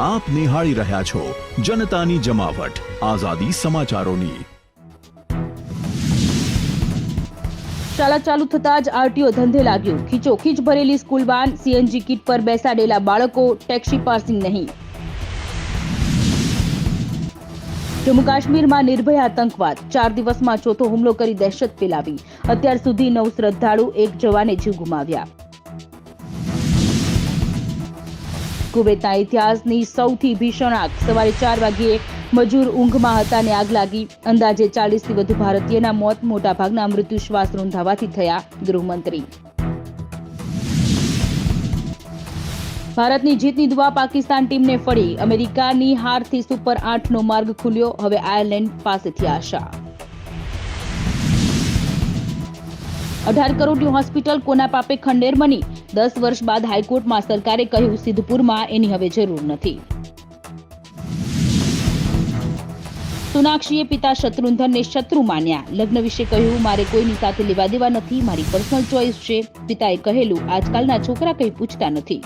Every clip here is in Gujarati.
આપ નિહાળી રહ્યા છો જનતાની જમાવટ. આઝાદી સમાચારોની. શાળા ચાલુ થતા જ આરટીઓ ધંધે લાગ્યું. ખીચો ખીચ ભરેલી સ્કૂલ વાન, સીએનજી કીટ પર બેસાડેલા બાળકો, ટેક્સી પાસિંગ નહીં. જમ્મુ કાશ્મીરમાં નિર્ભય આતંકવાદ. ચાર દિવસમાં ચોથો હુમલો કરી દહેશત ફેલાવી. અત્યાર સુધી નવ શ્રદ્ધાળુ એક જવાને જીવ ગુમાવ્યા. કુવેતના ઇતિહાસની સૌથી ભીષણ આગ. સવારે ચાર વાગ્યે મજૂર ઊંઘમાં હતા અને આગ લાગી. અંદાજે ચાલીસથી વધુ ભારતીયના મોત મોટાભાગના મૃત્યુ શ્વાસ રૂંધાવાથી થયા, ગૃહમંત્રી. ભારતની જીતની દુઆ પાકિસ્તાન ટીમને ફળી. અમેરિકાની હારથી સુપર આઠનો માર્ગ ખુલ્યો. હવે આયર્લેન્ડ પાસેથી આશા. અઢાર કરોડની હોસ્પિટલ કોના પાપે ખંડેર બની? દસ વર્ષ બાદ હાઈકોર્ટમાં સરકારે કહ્યું, સિદ્ધપુરમાં એની હવે જરૂર નથી. સોનાક્ષીએ પિતા શત્રુંધનને શત્રુ માન્યા. લગ્ન વિશે કહ્યું, મારે કોઈની સાથે લેવા દેવા નથી, મારી પર્સનલ ચોઇસ છે. પિતાએ કહેલું, આજકાલના છોકરા કંઈ પૂછતા નથી.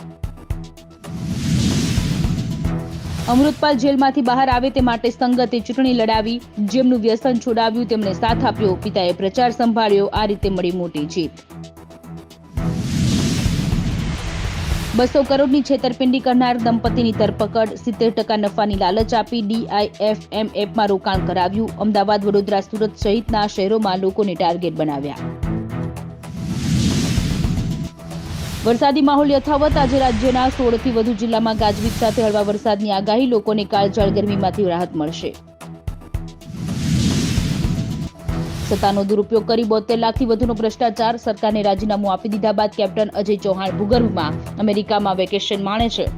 અમૃતપાલ જેલમાંથી બહાર આવે તે માટે સંગતે ચૂંટણી લડાવી, જેમનું વ્યસન છોડાવ્યું તેમને સાથ આપ્યો. પિતાએ પ્રચાર સંભાળ્યો. આ રીતે મળી મોટી જીત. બસો કરોડની છેતરપિંડી કરનાર દંપતીની ધરપકડ, સિત્તેર ટકા નફાની લાલચ આપી ડીઆઈએફએમ એપમાં રોકાણ કરાવ્યું. અમદાવાદ, વડોદરા, સુરત સહિતના શહેરોમાં લોકોને ટાર્ગેટ બનાવ્યા. વરસાદી માહોલ યથાવત. આજે રાજ્યના સોળથી વધુ જિલ્લામાં ગાજવીજ સાથે હળવા વરસાદની આગાહી. લોકોને કાળઝાળ ગરમીમાંથી રાહત મળશે. સત્તાનો દુરુપયોગ કરી બોતેર લાખથી વધુનો ભ્રષ્ટાચાર. સરકારને રાજીનામું આપી દીધા બાદ કેપ્ટન અજય ચૌહાણ ભૂગર્ભમાં અમેરિકામાં વેકેશન માણે છે.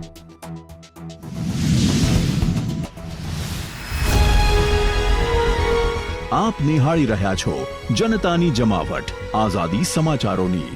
આપ નિહાળી રહ્યા છો જનતાની જમાવટ. આઝાદી સમાચારોની.